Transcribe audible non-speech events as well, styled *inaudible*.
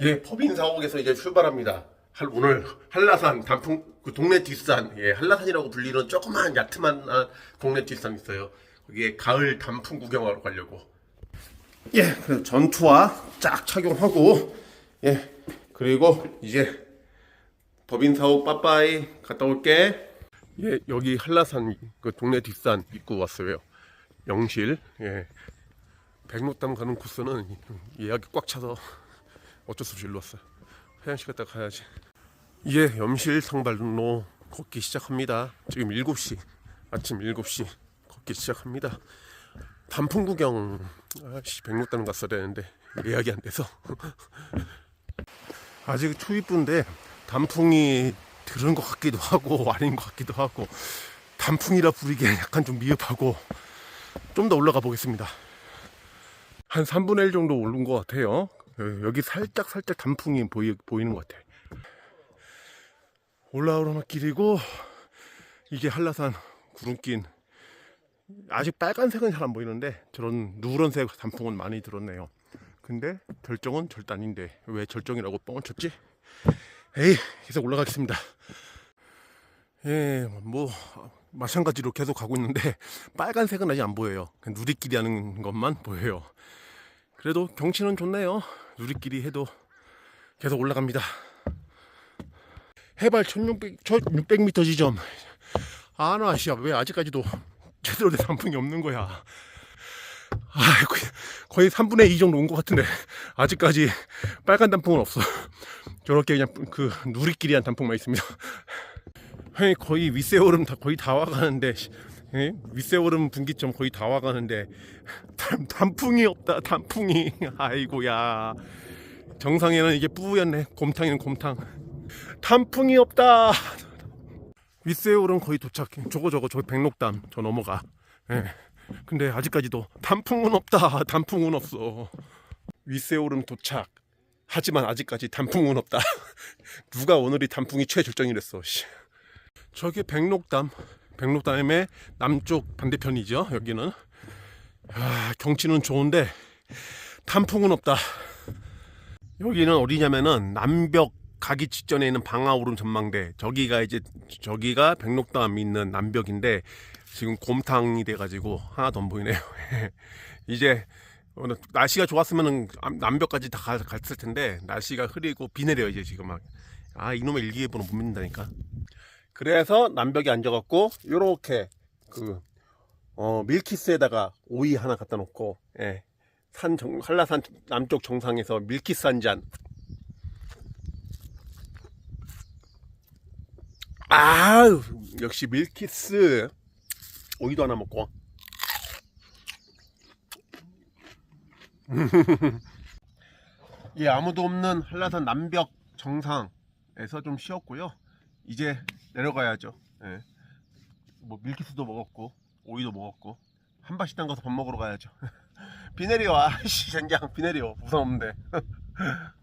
예, 법인 사옥에서 이제 출발합니다. 할- 오늘 한라산 단풍 그 동네 뒷산 예 한라산이라고 불리는 조그만 야트만 동네 뒷산 있어요. 거기에 가을 단풍 구경하러 가려고. 예, 그래서 전투화 쫙 착용하고 예 그리고 이제 법인 사옥 빠빠이 갔다 올게. 예, 여기 한라산 그 동네 뒷산 입구 왔어요. 영실 예 백록담 가는 코스는 예약이 꽉 차서 어쩔 수 없이 일로 왔어요. 화장실 갔다 가야지. 예, 염실 상발로 걷기 시작합니다. 지금 7시, 아침 7시 걷기 시작합니다. 단풍 구경, 아씨, 백록담 갔어야 되는데 예약이 안 돼서. *laughs* 아직 초입부인데 단풍이 들은 것 같기도 하고 아닌 것 같기도 하고 단풍이라 부르기엔 약간 좀 미흡하고 좀 더 올라가 보겠습니다. 한 3분의 1 정도 오른 것 같아요. 여- 여기 살짝 살짝 단풍이 보이, 보이는 것 같아. 올라오르는 길이고 이게 한라산 구름길. 아직 빨간색은 잘 안 보이는데 저런 누런색 단풍은 많이 들었네요. 근데 절정은 아닌데 왜 절정이라고 뻥을 쳤지? 에이 계속 올라가겠습니다. 예, 뭐 마찬가지로 계속 가고 있는데 *laughs* 빨간색은 아직 안 보여요. 누리끼리 하는 것만 보여요. 그래도 경치는 좋네요. 누리끼리 해도 계속 올라갑니다. 해발 1600, 1600m 지점. 아나 씨야 왜 아직까지도 제대로 된 단풍이 없는 거야. 아, 거의, 거의 3분의 2 정도 온 것 같은데 아직까지 빨간 단풍은 없어. 저렇게 그냥 그 누리끼리한 단풍만 있습니다. *laughs* 거의 윗세오름 다 거의 다 와가는데 예? 윗세오름 분기점 거의 다 와가는데 단, 단풍이 없다 단풍이. *laughs* 아이고야. 정상에는 이게 뿌였네. 곰탕에는 곰탕. 단풍이 없다. 윗세오름 거의 도착. 저거 저거 저 백록담 저 넘어가. 예. 근데 아직까지도 단풍은 없다. 단풍은 없어. 윗세오름 도착. 하지만 아직까지 단풍은 없다. *laughs* 누가 오늘이 단풍이 최절정이랬어 씨. 저기 백록담 백록담의 남쪽 반대편이죠 여기는. 아, 경치는 좋은데 단풍은 없다. 여기는 어디냐면은 남벽 가기 직전에 있는 방아오름 전망대. 저기가 이제 저기가 백록담 있는 남벽인데 지금 곰탕이 돼가지고 하나도 안 보이네요. *laughs* 이제 날씨가 좋았으면은 남벽까지 다 가- 갔을 텐데 날씨가 흐리고 비 내려요 이제 지금 막 아 이놈의 일기예보는 못 믿는다니까 그래서 남벽에 앉아갖고 요렇게 그 어, 밀키스에다가 오이 하나 갖다 놓고 예. 산 정, 한라산 남쪽 정상에서 밀키스 한 잔. 아유 역시 밀키스 오이도 하나 먹고 *laughs* 예 아무도 없는 한라산 남벽 정상에서 좀 쉬었고요 이제 내려가야죠. 예. 뭐 밀키스도 먹었고 오이도 먹었고 한바식당 가서 밥 먹으러 가야죠. *laughs* 비 내려 *laughs* 아씨 젠장 비 내려 우산 없는데. *laughs*